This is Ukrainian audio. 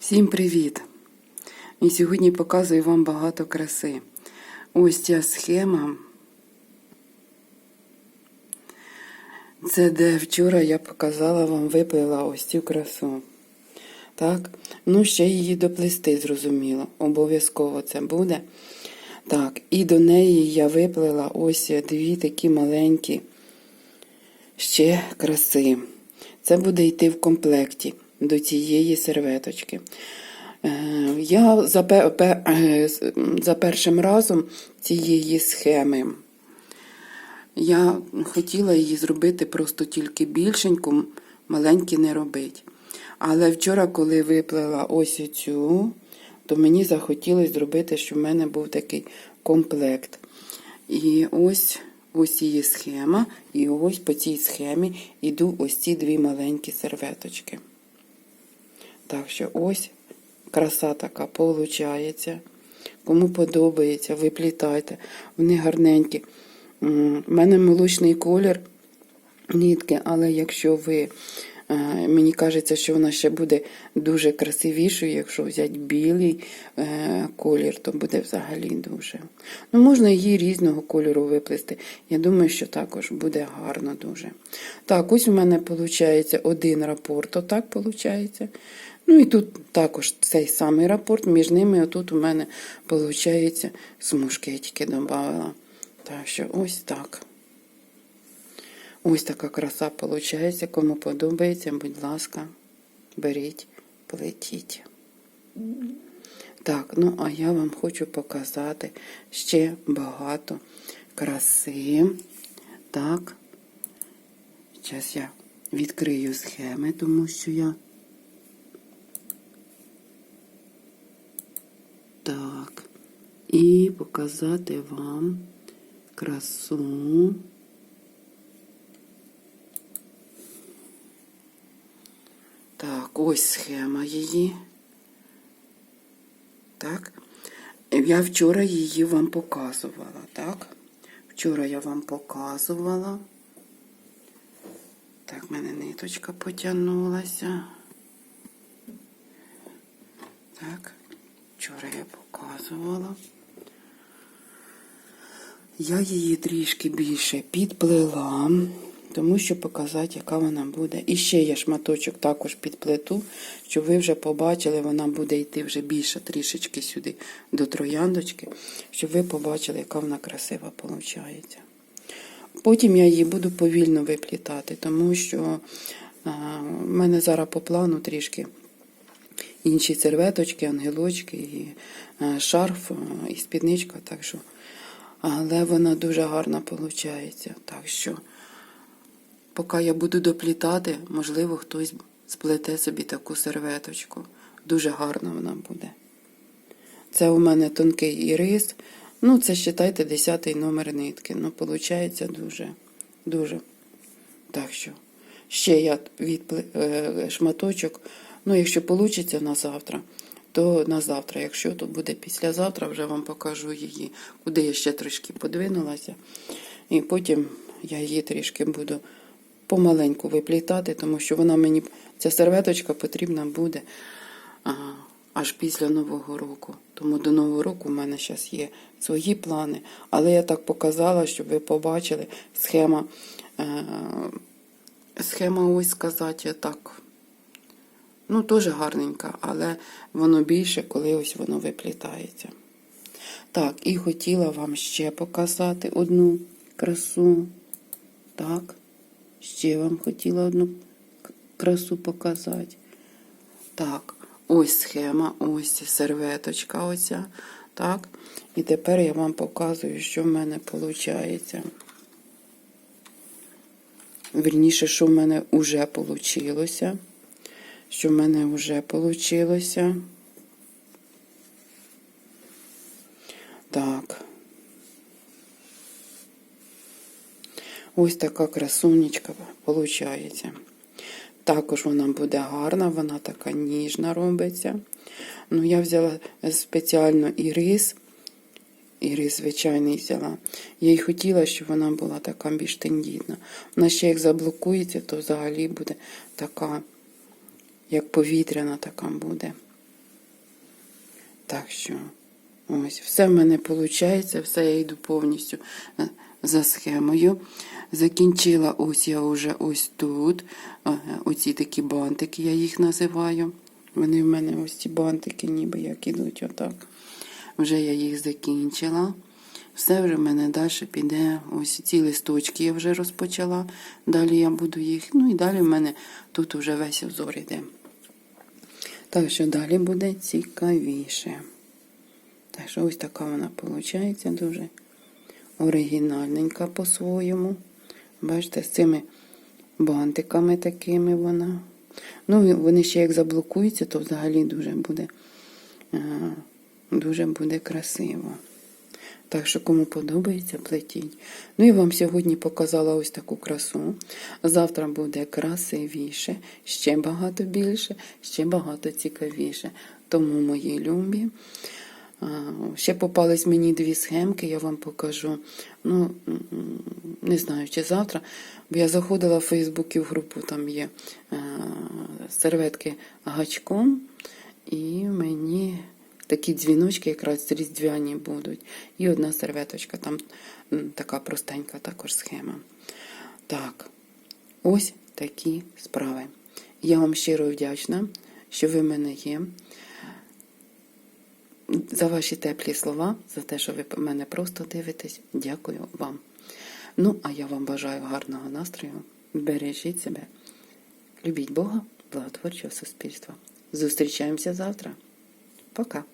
Всім привіт! І сьогодні показую вам багато краси. Ось ця схема. Це де вчора я показала вам, виплила ось цю красу. Так, ну ще її доплести, зрозуміло. Обов'язково це буде. Так, і до неї я виплила ось дві такі маленькі ще краси. Це буде йти в комплекті до цієї серветочки. Е, Я е, за першим разом цієї схеми я хотіла її зробити просто тільки більшеньку, маленькі не робити. Але вчора, коли виплела ось цю, то мені захотілося зробити, щоб в мене був такий комплект. І ось ось її схема, і ось по цій схемі йду ось ці дві маленькі серветочки. Так що ось краса така получається. Кому подобається, виплітайте. Вони гарненькі. У мене молочний колір нітки, але якщо ви, е, мені кажеться, що вона ще буде дуже красивішою, якщо взяти білий е, колір, то буде взагалі дуже. Ну, можна її різного кольору виплести. Я думаю, що також буде гарно дуже. Так, ось у мене виходить один рапорт, отак виходить. Ну і тут також цей самий рапорт, між ними отут у мене виходить смужки, я тільки додавала. Так що ось так. Ось така краса виходить. Кому подобається, будь ласка, беріть, плетіть. Так, ну а я вам хочу показати ще багато краси. Так. Зараз я відкрию схеми, тому що я. Так. І показати вам красу. Так, ось схема її. Так. Я вчора її вам показувала, так? Вчора я вам показувала. Так, в мене ниточка потягнулася. Так, вчора я показувала. Я її трішки більше підплела, тому що показати, яка вона буде. І ще я шматочок також підплету, щоб ви вже побачили, вона буде йти вже більше трішечки сюди до трояндочки, щоб ви побачили, яка вона красива виходить. Потім я її буду повільно виплітати, тому що в мене зараз по плану трішки інші серветочки, ангелочки, і шарф, і спідничка, так що. Але вона дуже гарна виходить. Так що, поки я буду доплітати, можливо, хтось сплете собі таку серветочку. Дуже гарна вона буде. Це у мене тонкий ірис. Ну, це вважайте 10 номер нитки. Ну, виходить дуже, дуже. Так що, ще я відпле... е, шматочок. Ну, якщо вийде на завтра, то на завтра. Якщо то буде післязавтра, вже вам покажу її, куди я ще трошки подвинулася. І потім я її трішки буду помаленьку виплітати, тому що вона мені, ця серветочка потрібна буде аж після Нового року. Тому до Нового року в мене зараз є свої плани. Але я так показала, щоб ви побачили схема. Е, схема, ось сказати, так. Ну, теж гарненька, але воно більше, коли ось воно виплітається. Так, і хотіла вам ще показати одну красу. Так, ще вам хотіла одну красу показати. Так, ось схема, ось серветочка оця. Так, і тепер я вам показую, що в мене виходить. Вірніше, що в мене вже вийшло що в мене вже вийшло. Так. Ось така красунечка виходить. Також вона буде гарна, вона така ніжна робиться. Ну, я взяла спеціально ірис. Ірис звичайний взяла. Я й хотіла, щоб вона була така більш тендітна. Вона ще як заблокується, то взагалі буде така як повітряна така буде. Так що, ось, все в мене виходить, все я йду повністю е, за схемою. Закінчила ось я вже ось тут. е, Оці такі бантики, я їх називаю. Вони в мене ось ці бантики, ніби як ідуть отак. Вже я їх закінчила. Все вже в мене далі піде. Ось ці листочки я вже розпочала. Далі я буду їх. Ну і далі в мене тут вже весь узор іде. Так що далі буде цікавіше. Так що ось така вона виходить дуже оригінальненька по-своєму. Бачите, з цими бантиками такими вона. Ну, вони ще як заблокуються, то взагалі дуже буде, е, дуже буде красиво. Так що, кому подобається, плетіть. Ну і вам сьогодні показала ось таку красу. Завтра буде красивіше, ще багато більше, ще багато цікавіше. Тому, мої любі. Ще попались мені дві схемки, я вам покажу. Ну, не знаю, чи завтра. Бо я заходила в Фейсбуці в групу, там є е, серветки гачком, і мені такі дзвіночки якраз різдвяні будуть. І одна серветочка, там така простенька також схема. Так, ось такі справи. Я вам щиро вдячна, що ви в мене є. За ваші теплі слова, за те, що ви мене просто дивитесь. Дякую вам. Ну, а я вам бажаю гарного настрою. Бережіть себе. Любіть Бога, благотворчого суспільства. Зустрічаємося завтра. Пока.